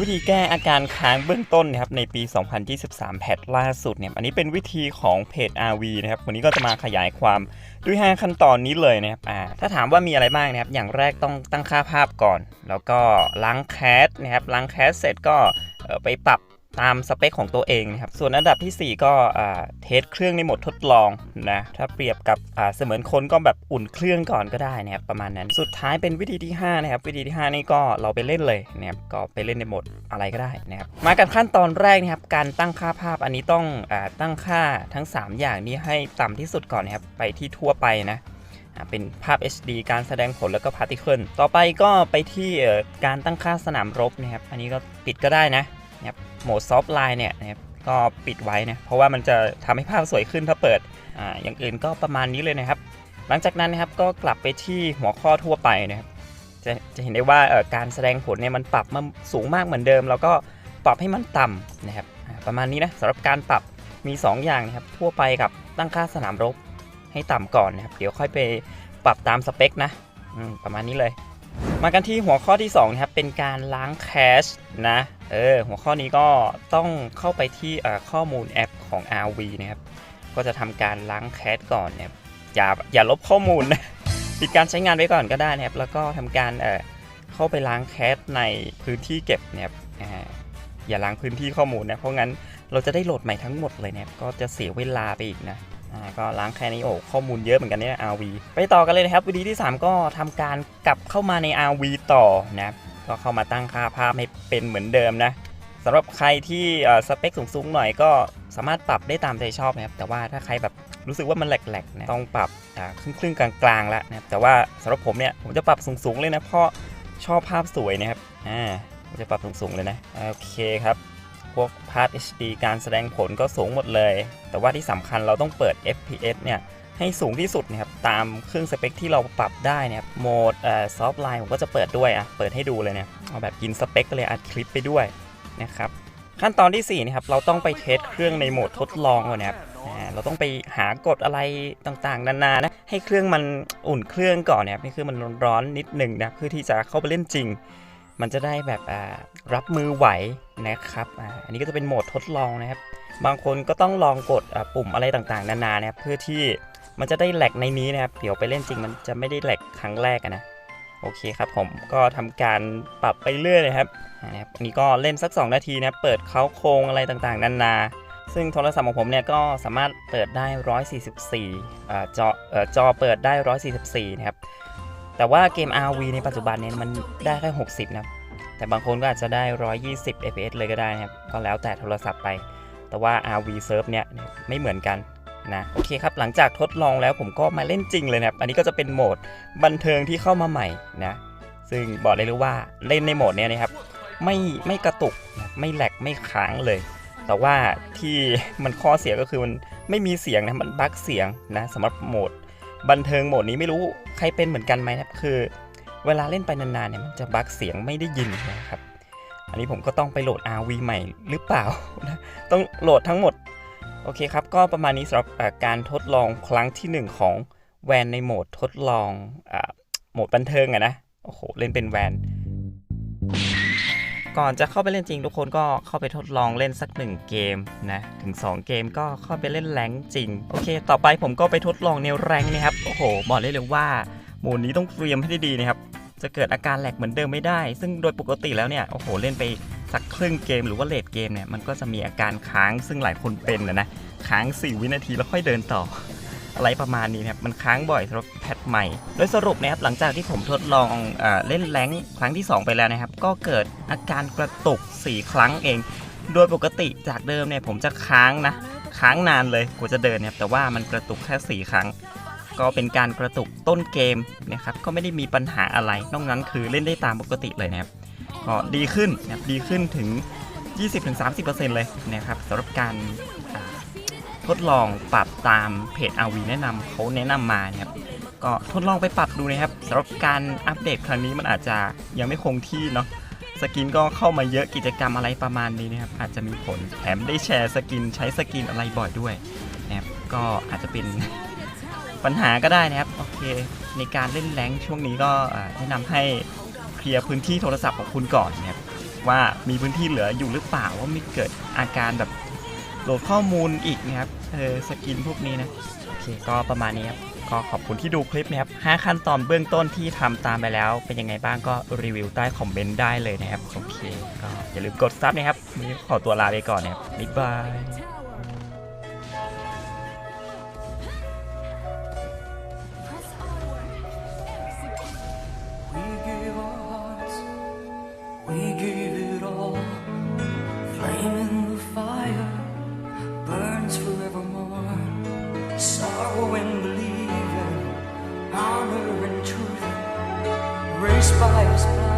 วิธีแก้อาการค้างเบื้องต้นนะครับในปี 2023 แพทล่าสุดเนี่ยอันนี้เป็นวิธีของเพจ RV นะครับวันนี้ก็จะมาขยายความด้วย 5 ขั้นตอนนี้เลยนะครับอ่าถ้าถามว่ามีอะไรบ้างนะครับ อย่างแรกต้องตั้งค่าภาพก่อน แล้วก็ล้างแคสนะครับล้างแคสเสร็จก็ไปปรับ ตามสเปคของตัวเองนะครับ ส่วนอันดับทีสี่ 4 ก็เทสเครื่องในโหมดทดลองนะ ถ้าเปรียบกับเสมือนคนก็แบบอุ่นเครื่องก่อนก็ได้นะครับประมาณนั้น สุดท้ายเป็นวิธีที่ 5 นะครับ วิธีที่ 5 นี่ก็เราไปเล่นเลยนะครับ ก็ไปเล่นในโหมดอะไรก็ได้นะครับ มากันขั้นตอนแรกนะครับ การตั้งค่าภาพ อันนี้ต้องอตั้งค่าทั้ง 3 อย่างนี้ให้ต่ำที่สุดก่อนนะครับ ไปที่ทั่วไปนะเป็นภาพ HD การแสดงผลแล้วก็พาร์ติเคิล ต่อไปก็ไปที่การตั้งค่าสนามรบนะครับ อันนี้ก็ปิดก็ได้นะ นะครับโหมดซอฟไลน์เนี่ยนะครับก็ปิดไว้นะเพราะว่ามันจะทำให้ภาพสวยขึ้นถ้าเปิดอ่าอย่างอื่นก็ประมาณนี้เลยนะครับ หลังจากนั้นนะครับก็กลับไปที่หัวข้อทั่วไปนะครับจะจะเห็นได้ว่าเอ่อการแสดงผลเนี่ยมันปรับมาสูงมากเหมือนเดิม แล้วก็ปรับให้มันต่ำนะครับประมาณนี้นะสำหรับการปรับมี 2 อย่างนะครับทั่วไปกับตั้งค่าสนามรบให้ต่ำก่อนนะครับเดี๋ยวค่อยไปปรับตามสเปคนะประมาณนี้เลย มากันที่หัวข้อที่2นะครับเป็นการล้างแคชนะเออหัวข้อนี้ก็ต้องเข้าไปที่ข้อมูลแอปของ RV นะครับก็จะทำการล้างแคชก่อนนะครับอย่าอย่าลบข้อมูลนะปิดการใช้งานไว้ก่อนก็ได้นะครับแล้วก็ทำการเออเข้าไปล้างแคชในพื้นที่เก็บนะครับอ่าอย่าล้างพื้นที่ข้อมูลนะเพราะงั้นเราจะได้โหลดใหม่ทั้งหมดเลยนะครับก็จะเสียเวลาไปอีกนะ ก็ล้างแค่นี้โอ้ข้อมูลเยอะเหมือนกันเนี่ย RV ไปต่อกันเลยนะครับวิธีที่ 3 ก็ทำการกลับเข้ามาใน RV ต่อนะครับก็เข้ามาตั้งค่าภาพให้เป็นเหมือนเดิมนะสำหรับใครที่สเปคสูงๆหน่อยก็สามารถปรับได้ตามใจชอบนะครับแต่ว่าถ้าใครแบบรู้สึกว่ามันแหลกๆนะต้องปรับครึ่งๆกลางๆแล้วนะครับแต่ว่าสำหรับผมเนี่ยผมจะปรับสูงๆเลยนะเพราะชอบภาพสวยนะครับอ่าผมจะปรับสูงๆเลยนะโอเคครับ พวกภาพ HD การแสดงผลก็สูงหมดเลย แต่ว่าที่สำคัญเราต้องเปิด FPS เนี่ยให้สูงที่สุดนะครับตามเครื่องสเปคที่เราปรับได้นะครับโหมดเอ่อซอฟต์ไลน์ผมก็จะเปิดด้วยอะเปิดให้ดูเลยเนี่ยเอาแบบกินสเปคเลยอัดคลิปไปด้วยนะครับขั้นตอนที่4นะครับเราต้องไปเทสเครื่องในโหมดทดลองก่อนนะครับเราต้องไปหากฎอะไรต่างๆ นานานะให้เครื่องมันอุ่นเครื่องก่อนนะครับให้เครื่องมันร้อนๆนิดหนึ่งนะเพื่อที่จะเข้าไปเล่นจริง มันจะได้แบบอ่ารับมือไหวนะครับอาอันนี้ก็จะเป็นโหมดทดลองนะครับ บางคนก็ต้องลองกดอ่าปุ่มอะไรต่างๆ นานานะครับเพื่อที่มันจะได้แหลกในนี้นะครับเดี๋ยวไปเล่นจริงมันจะไม่ได้แหลกครั้งแรกนะโอเคครับผมก็ทำการปรับไปเรื่อยเลยครับอ่านะครับอันนี้ก็เล่นสัก 2 นาทีนะเปิดเขาโครงอะไรต่างๆ นานา ซึ่งโทรศัพท์ของผมเนี่ยก็สามารถเปิดได้ 144อ่าจอเอ่อจอเปิดได้ 144 นะครับ แต่ว่าเกม RV ในปัจจุบันเนี่ยมันได้แค่ 60 นะครับ แต่บางคนก็อาจจะได้ 120 fps เลยก็ได้นะครับ ก็แล้วแต่โทรศัพท์ไป แต่ว่า RV Serve เนี่ยไม่เหมือนกันนะโอเคครับ หลังจากทดลองแล้วผมก็มาเล่นจริงเลยนะครับ อันนี้ก็จะเป็นโหมดบันเทิงที่เข้ามาใหม่นะ ซึ่งบอกได้เลยว่าเล่นในโหมดเนี้ยนะครับ ไม่ไม่กระตุกนะไม่แหลกไม่ค้างเลย แต่ว่าที่มันข้อเสียก็คือมันไม่มีเสียงนะมันบั๊กเสียงนะสำหรับโหมด บันเทิงโหมดนี้ไม่รู้ใครเป็นเหมือนกันไหมครับ คือ เวลาเล่นไปนานๆเนี่ยมันจะบั๊กเสียงไม่ได้ยินนะครับ อันนี้ผมก็ต้องไปโหลด RV ใหม่หรือเปล่านะต้องโหลดทั้งหมด โอเคครับ ก็ประมาณนี้สำหรับการทดลองครั้งที่ 1 ของแวนในโหมดทดลองอโหมดบันเทิงอะนะ โอ้โห เล่นเป็นแวน ก่อนจะเข้าไปเล่นจริงทุกคนก็เข้าไปทดลองเล่นสักหนึ่งเกมนะถึง 2 เกมก็เข้าไปเล่นแรงจริง โอเค ต่อไปผมก็ไปทดลองแนวแรงนะครับ โอ้โห บอกได้เลยว่าโหมดนี้ต้องเตรียมให้ดีๆนะครับ จะเกิดอาการแหลกเหมือนเดิมไม่ได้ ซึ่งโดยปกติแล้วเนี่ย โอ้โห เล่นไปสักครึ่งเกมหรือว่าเลดเกมเนี่ย มันก็จะมีอาการค้างซึ่งหลายคนเป็นนะนะ ค้าง 4 วินาทีแล้วค่อยเดินต่อ อะไรประมาณนี้นะครับมันค้างบ่อยสำหรับแพทใหม่ โดยสรุปนะครับหลังจากที่ผมทดลองเอเล่นแรงครั้งที่ 2 ไปแล้วนะครับ ก็เกิดอาการกระตุก 4 ครั้งเอง โดยปกติจากเดิมเนี่ยผมจะค้างนะ ค้างนานเลยกว่าจะเดินนะครับแต่ว่ามันกระตุกแค่ 4 ครั้ง ก็เป็นการกระตุกต้นเกมนะครับก็ไม่ได้มีปัญหาอะไรนอกนั้นคือเล่นได้ตามปกติเลยนะครับก็ดีขึ้นนะครับดีขึ้นถึง 20-30%เลยนะครับสำหรับการ ทดลองปรับตามเพจ RV แนะนำเขาแนะนำมานะครับก็ทดลองไปปรับดูนะครับสำหรับการอัปเดตครั้งนี้มันอาจจะยังไม่คงที่เนาะสกินก็เข้ามาเยอะกิจกรรมอะไรประมาณนี้นะครับอาจจะมีผลแถมได้แชร์สกินใช้สกินอะไรบ่อยด้วยนะครับก็อาจจะเป็นปัญหาก็ได้นะครับโอเค ในการเล่นแรงช่วงนี้ก็แนะนำให้เคลียร์พื้นที่โทรศัพท์ของคุณก่อนนะครับว่ามีพื้นที่เหลืออยู่หรือเปล่าว่ามีเกิดอาการแบบ โหลดข้อมูลอีกนะครับเออสกินพวกนี้นะโอเคก็ประมาณนี้ครับก็ขอบคุณที่ดูคลิปนะครับ 5 ขั้นตอนเบื้องต้นที่ทำตามไปแล้ว เป็นยังไงบ้างก็รีวิวใต้คอมเมนต์ได้เลยนะครับ โอเค ก็อย่าลืมกดซับนะครับวันนี้ขอตัวลาไปก่อนนะครับ บ๊ายบาย embraced by his blood.